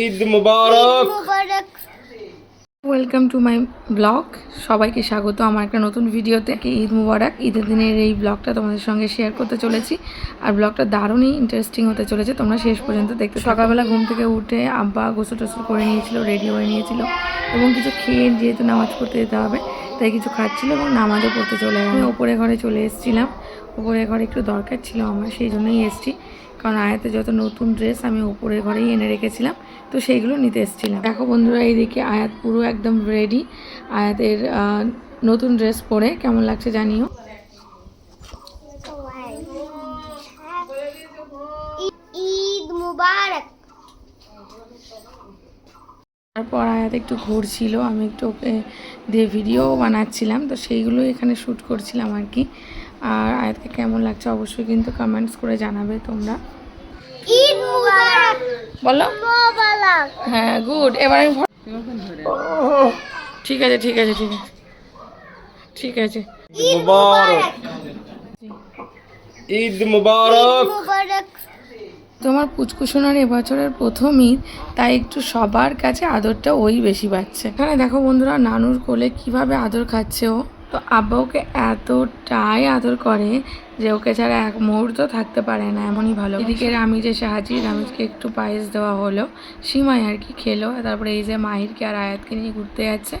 Eid Mubarak. Mubarak. Welcome to my blog সবাইকে স্বাগত আমার একটা নতুন ভিডিওতে। ঈদ মুবারক। ঈদের দিনের এই ব্লগটা তোমাদের সঙ্গে শেয়ার করতে চলেছি। আর ব্লগটা দারুণই ইন্টারেস্টিং হতে চলেছে। তোমরা শেষ পর্যন্ত দেখতে সকালবেলা ঘুম থেকে উঠে আব্বা গোসল টোসল করে নিয়েছিল রেডি হয়ে নিয়েছিল। এবং কিছু খেয়ে যেহেতু নামাজ পড়তে যেতে হবে তাই কিছু খাচ্ছিল এবং নামাজও পড়তে চলে আমি ওপরে ঘরে চলে এসেছিলাম। ওপরে ঘরে একটু দরকার ছিল আমার সেই জন্যই এসেছি। কারণ আয়াতে যত নতুন ড্রেস আমি উপরের ঘরেই এনে রেখেছিলাম তো সেইগুলো নিতে এসেছিলাম। দেখো বন্ধুরা এইদিকে আয়াত পুরো একদম রেডি আয়াতের নতুন ড্রেস পরে কেমন লাগছে জানিও। ঈদ মুবারক। তারপর আয়াত একটু ঘুরছিল আমি একটু ওকে দিয়ে ভিডিও বানাচ্ছিলাম তো সেইগুলো এখানে শ্যুট করছিলাম আর কি। আর আয়াতকে কেমন লাগছে অবশ্যই কিন্তু কমেন্টস করে জানাবে তোমরা। ঈদ মুবারক। বলো। মুবারক। হ্যাঁ গুড এবার আমি ঠিক আছে ঠিক আছে ঠিক আছে। ঠিক আছে। মুবারক। ঈদ মুবারক। তোমার পুচকুসোনার এবছরের প্রথম ঈদ তাই একটু সবার কাছে আদরটা ওই বেশি পাচ্ছে এখানে দেখো বন্ধুরা নানুর কোলে কীভাবে আদর খাচ্ছে ও। তো আব্বা ওকে এতটাই আদর করে যে ওকে ছাড়া এক মুহূর্ত থাকতে পারে না এমনই ভালো। এদিকে রামিজ এসে হাজির রামিজকে একটু পায়েস দেওয়া হলো। সীমায় আর কি খেলো তারপরে এই যে মাহিরকে আর আয়াতকে নিয়ে ঘুরতে যাচ্ছে।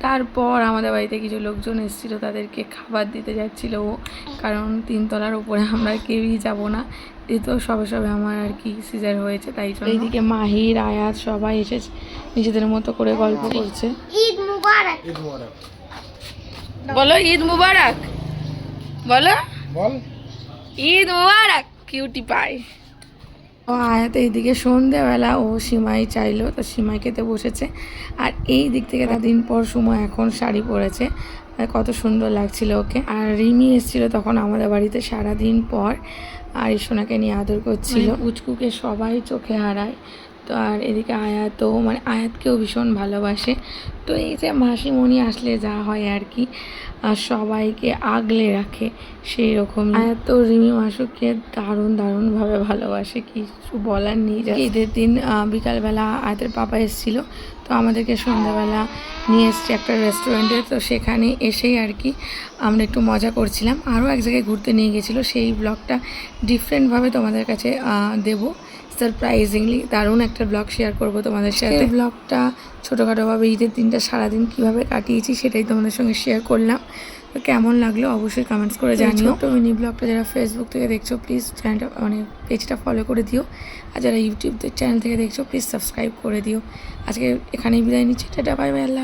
তারপর আমাদের বাড়িতে কিছু লোকজন এসেছিল তাদেরকে খাবার দিতে যাচ্ছিল ও। কারণ তিনতলার উপরে আমরা কেউই যাব না। যেহেতু সবে সবে আমার আর কি সিজার হয়েছে তাই জন্য। এইদিকে মাহির আয়াত সবাই এসে নিজেদের মতো করে গল্প করছে। ঈদ মুবারক। বলো ঈদ মুবারক। বলো। বল। ঈদ মুবারক কিউটি পাই। ও আয়াত এইদিকে সন্ধেবেলা ও সিমাই চাইলো তো সিমাই খেতে বসেছে। আর এই দিক থেকে দিন পর সময় এখন শাড়ি পরেছে। আর কত সুন্দর লাগছিল ওকে। আর রিমি এসেছিল তখন আমাদের বাড়িতে সারা দিন পর। আর এই সোনাকে নিয়ে আদর করছিল। উচকুকে সবাই চোখে হারায়। তো আর এদিকে আয়াতও মানে আয়াতকেও ভীষণ ভালোবাসে। তো এই যে মাসিমণি আসলে যা হয় আর কি আর সবাইকে আগলে রাখে সেই রকম আয়াত তো রিমি মাসুকে দারুণ দারুণভাবে ভালোবাসে কিছু বলার নেই। ঈদের দিন বিকালবেলা আয়াতের পাপা এসেছিল তো আমাদেরকে সন্ধ্যাবেলা নিয়ে এসছে একটা রেস্টুরেন্টে তো সেখানে এসেই আর কি আমরা একটু মজা করছিলাম। আরও এক জায়গায় ঘুরতে নিয়ে গেছিল সেই ব্লগটা ডিফারেন্টভাবে তোমাদের কাছে দেবো। সারপ্রাইজিংলি দারুণ একটা ব্লগ শেয়ার করব তোমাদের সাথে। ব্লগটা ছোটোখাটোভাবে ঈদের দিনটা সারাদিন কীভাবে কাটিয়েছি সেটাই তোমাদের সঙ্গে শেয়ার করলাম। তো কেমন লাগল অবশ্যই কমেন্টস করে জানিও। তো মিনি ব্লগটা যারা ফেসবুক থেকে দেখছ প্লিজ চ্যানেলটা মানে পেজটা ফলো করে দিও। আর যারা ইউটিউব চ্যানেল থেকে দেখছ প্লিজ সাবস্ক্রাইব করে দিও। আজকে এখানেই বিদায় নিচ্ছি। টাটা বাই বাই আল্লাহ